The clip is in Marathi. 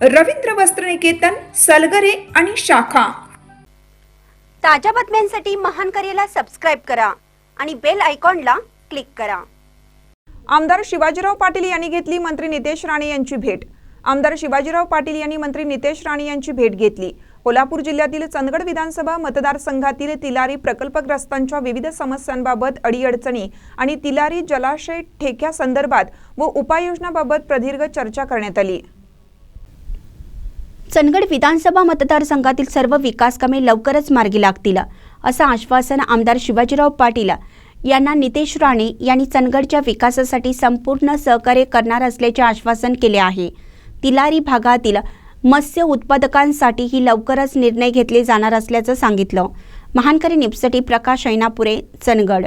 रवींद्र वस्त्रनिकेतन सलगरे आणि शाखा. ताज्या बातम्यांसाठी महान करेला सबस्क्राईब करा आणि बेल आयकॉनला क्लिक करा. आमदार शिवाजीराव पाटील यांनी घेतली मंत्री नितेश राणे यांची भेट. आमदार शिवाजीराव पाटील यांनी मंत्री नितेश राणे यांची भेट घेतली. कोल्हापूर जिल्ह्यातील चंदगड विधानसभा मतदारसंघातील तिलारी प्रकल्पग्रस्तांच्या विविध समस्यांबाबत अडीअडचणी आणि तिलारी जलाशय ठेक्यासंदर्भात व उपाययोजनाबाबत प्रदीर्घ चर्चा करण्यात आली. चंदगड विधानसभा मतदारसंघातील सर्व विकास कामे लवकरच मार्गी लागतील असं आश्वासन आमदार शिवाजीराव पाटील यांना नितेश राणे यांनी चंदगडच्या विकासासाठी संपूर्ण सहकार्य करणार असल्याचे आश्वासन केले आहे. तिलारी भागातील मत्स्य उत्पादकांसाठीही लवकरच निर्णय घेतले जाणार असल्याचं सांगितलं. महानकरी निपसटी प्रकाश ऐनापुरे चंदगड.